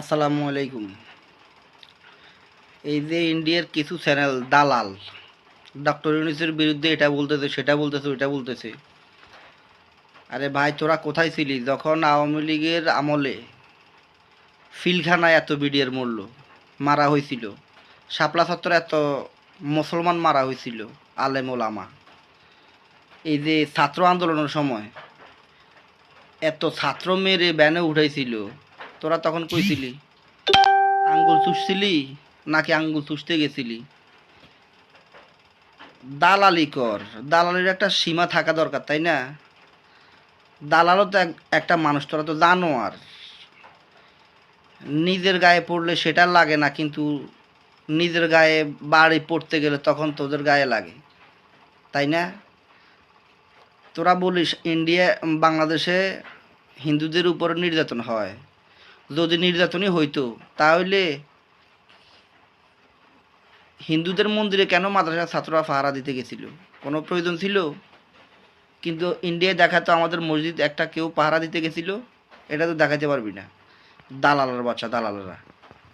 আসসালামু আলাইকুম। এই যে ইন্ডিয়ার কিছু চ্যানেল, দালাল, ডক্টর ইউনিসের বিরুদ্ধে এটা বলতেছে, সেটা বলতেছে, ওইটা বলতেছে। আরে ভাই, তোরা কোথায় ছিলি? যখন আওয়ামী লীগের আমলে ফিলখানায় এত বিডিয়ার মরল, মারা হয়েছিল, শাপলা ছাত্র এত মুসলমান মারা হয়েছিল, আলেম ওলামা, এই যে ছাত্র আন্দোলনের সময়, এত ছাত্র মেরে ব্যানে উঠাইছিল তোরা তখন কইছিলি, আঙ্গুল চুষছিলি নাকি আঙ্গুল চুষতে গেছিলি? দালালি কর, দালালির একটা সীমা থাকা দরকার, তাই না? দালালও তো এক- একটা মানুষ, তোরা তো জানো আর নিজের গায়ে পড়লে সেটা লাগে না, কিন্তু নিজের গায়ে বাড়ি পড়তে গেলে তখন তোদের গায়ে লাগে, তাই না? তোরা বলিস, ইন্ডিয়া, বাংলাদেশে হিন্দুদের উপর নির্যাতন হয়। যদি নির্যাতনই হইতো, তাহলে হিন্দুদের মন্দিরে কেন মাদ্রাসার ছাত্ররা পাহারা দিতে গেছিল? কোনো প্রয়োজন ছিল? কিন্তু ইন্ডিয়ায় দেখাতো আমাদের মসজিদ একটা কেউ পাহারা দিতে গেছিল, এটা তো দেখাতে পারবি না। দালালের বাচ্চা, দালালেরা।